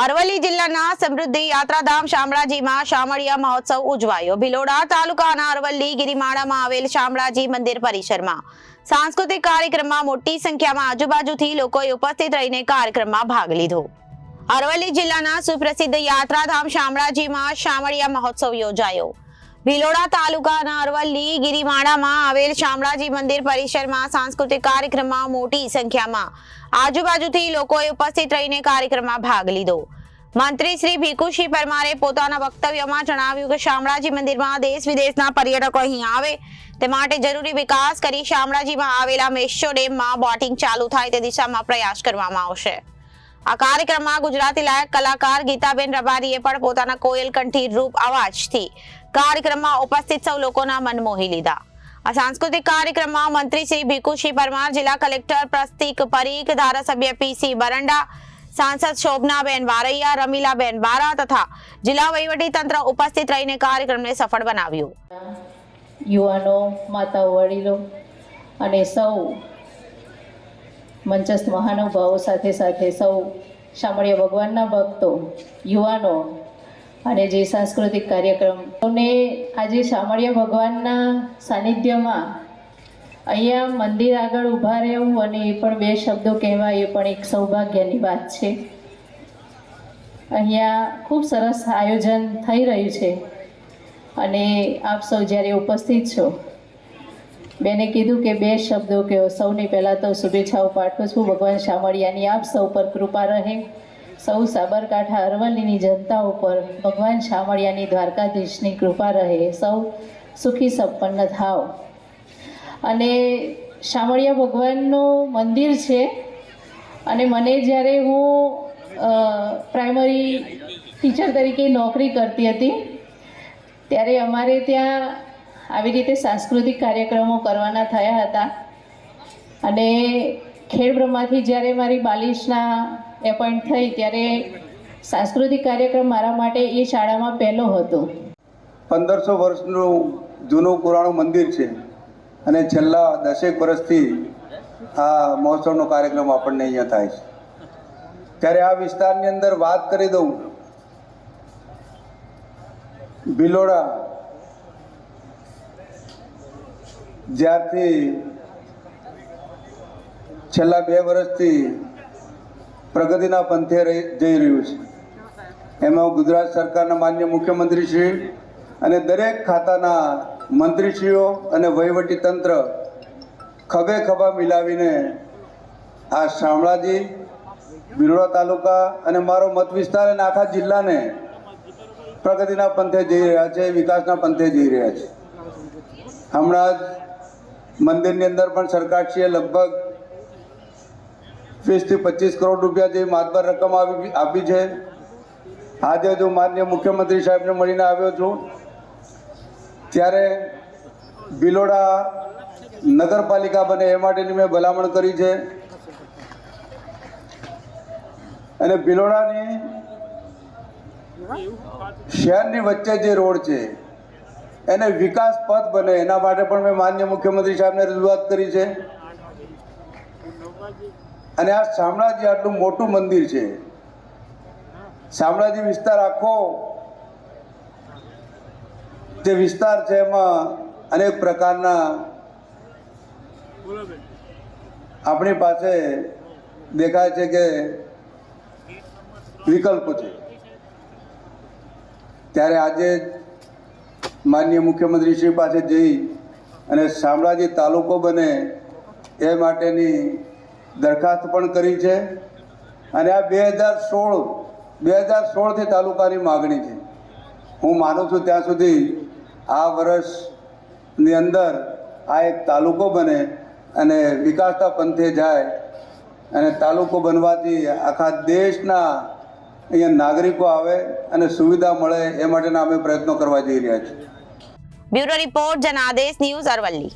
અરવલ્લી જિલ્લાના સમૃદ્ધિ યાત્રાધામ શામળાજીમાં શામળિયા મહોત્સવ ઉજવાયો. ભિલોડા તાલુકાના અરવલ્લી ગિરિમાળામાં આવેલ શામળાજી મંદિર પરિસરમાં સાંસ્કૃતિક કાર્યક્રમમાં મોટી સંખ્યામાં આજુબાજુથી લોકોએ ઉપસ્થિત રહીને કાર્યક્રમમાં ભાગ લીધો. અરવલ્લી જિલ્લાના સુપ્રસિદ્ધ યાત્રાધામ શામળાજીમાં શામળિયા મહોત્સવ યોજાયો. ભિલોડા તાલુકાના અરવલ્લી ગિરિમાળામાં આવેલ શામળાજી મંદિર પરિસરમાં સાંસ્કૃતિક કાર્યક્રમમાં મોટી સંખ્યામાં આજુબાજુથી લોકોએ ઉપસ્થિત રહીને કાર્યક્રમમાં ભાગ લીધો. મંત્રી શ્રી ભીખુસિંહ પરમારે પોતાના વક્તવ્યમાં જણાવ્યું કે શામળાજી મંદિરમાં દેશ વિદેશના પર્યટકો અહીં આવે, તે માટે જરૂરી વિકાસ કરી શામળાજીમાં આવેલા મેશો ડેમમાં બોટિંગ ચાલુ થાય તે દિશામાં પ્રયાસ કરવામાં આવશે. આ કાર્યક્રમમાં ગુજરાતી લાયક કલાકાર ગીતાબેન રબારીએ પણ પોતાના કોયલ કંઠી રૂપ અવાજથી કાર્યક્રમમાં ઉપસ્થિત સૌ લોકોના મન મોહી લીધા. આ સાંસ્કૃતિક કાર્યક્રમમાં મંત્રી શ્રી ભીખુસિંહ પરમાર, જિલ્લા કલેક્ટર પ્રસ્તિક પરીખ, ધારાસભ્ય પીસી બરંડા, સાંસદ શોભનાબેન વારૈયા, રમીલાબેન બારા તથા જિલ્લા વહીવટી તંત્ર ઉપસ્થિત રહીને કાર્યક્રમને સફળ બનાવ્યું. યુવાનો, માતાઓ, વડીલો અને સૌ મંચસ્થ મહાનુભાવો સાથે સાથે સૌ શામળિયા ભગવાનના ભક્તો, યુવાનો અને જે સાંસ્કૃતિક કાર્યક્રમ. અને આજે શામળિયા ભગવાનના સાનિધ્યમાં અહીંયા મંદિર આગળ ઊભા રહેવું અને એ પણ બે શબ્દો કહેવા એ પણ એક સૌભાગ્યની વાત છે. અહીંયા ખૂબ સરસ આયોજન થઈ રહ્યું છે. અને આપ સૌ જ્યારે ઉપસ્થિત છો, બેને કીધું કે બે શબ્દો કહો. સૌની પહેલાં તો શુભેચ્છાઓ પાઠવું છું. ભગવાન શામળિયાની આપ સૌ પર કૃપા રહે. સૌ સાબરકાંઠા અરવલ્લીની જનતા ઉપર ભગવાન શામળિયાની દ્વારકાધીશની કૃપા રહે. સૌ સુખી સંપન્ન થાવ અને શામળિયા ભગવાનનું મંદિર છે. અને મને જ્યારે હું પ્રાઇમરી ટીચર તરીકે નોકરી કરતી હતી, ત્યારે અમારે ત્યાં આવી રીતે સાંસ્કૃતિક કાર્યક્રમો કરવાના થયા હતા. અને ખેડ બ્રહ્માથી જ્યારે મારી બાલિશના એપોઇન્ટ થઈ ત્યારે સાંસ્કૃતિક કાર્યક્રમ મારા માટે એ શાળામાં પહેલો હતો. પંદરસો વર્ષનું જૂનું પુરાણું મંદિર છે અને છેલ્લા દસેક વર્ષથી આ મહોત્સવનો કાર્યક્રમ આપણને અહીંયા થાય છે. ત્યારે આ વિસ્તારની અંદર વાત કરી દઉં. ભિલોડા જ્યારથી છેલ્લા બે વર્ષથી પ્રગતિના પંથે રહી જઈ રહ્યું છે. એમાં ગુજરાત સરકારના માન્ય મુખ્યમંત્રી શ્રી અને દરેક ખાતાના મંત્રીશ્રીઓ અને વહીવટી તંત્ર ખભે ખભા મિલાવીને આ શામળાજી બિરોડા તાલુકા અને મારો મત વિસ્તાર અને આખા જિલ્લાને પ્રગતિના પંથે જઈ રહ્યા છે, વિકાસના પંથે જઈ રહ્યા છે. હમણાં જ મંદિરની અંદર પણ સરકારશ્રીએ લગભગ વીસથી પચીસ કરોડ રૂપિયા જેવી માતબર રકમ આપી આપી છે. આજે જો માન્ય મુખ્યમંત્રી સાહેબને મળીને આવ્યો છું, ત્યારે બિલોડા નગરપાલિકા બને એ માટેની મેં ભલામણ કરી છે. અને બિલોડાની શહેરની વચ્ચે જે રોડ છે, એને વિકાસ પથ બને એના માટે પણ મેં માન્ય મુખ્યમંત્રી સાહેબને રજૂઆત કરી છે. અને આ શામળાજી આટલું મોટું મંદિર છે. શામળાજી વિસ્તાર આખો જે વિસ્તાર છે એમાં અનેક પ્રકારના આપણી પાસે દેખાય છે કે વિકલ્પો છે. ત્યારે આજે માનનીય મુખ્યમંત્રી શ્રી પાસે જઈ અને શામળાજી તાલુકો બને એ માટેની દરખાસ્ત પણ કરી છે અને આ બે હજાર સોળ, બે હજાર સોળથી તાલુકાની માગણી છે. હું માનું છું ત્યાં સુધી આ વર્ષની અંદર આ એક તાલુકો બને અને વિકાસતા પંથે જાય અને તાલુકો બનવાથી આખા દેશના અહીંયા નાગરિકો આવે અને સુવિધા મળે એ માટેના અમે પ્રયત્નો કરવા જઈ રહ્યા છીએ. Bureau report Janadesh news Aravalli.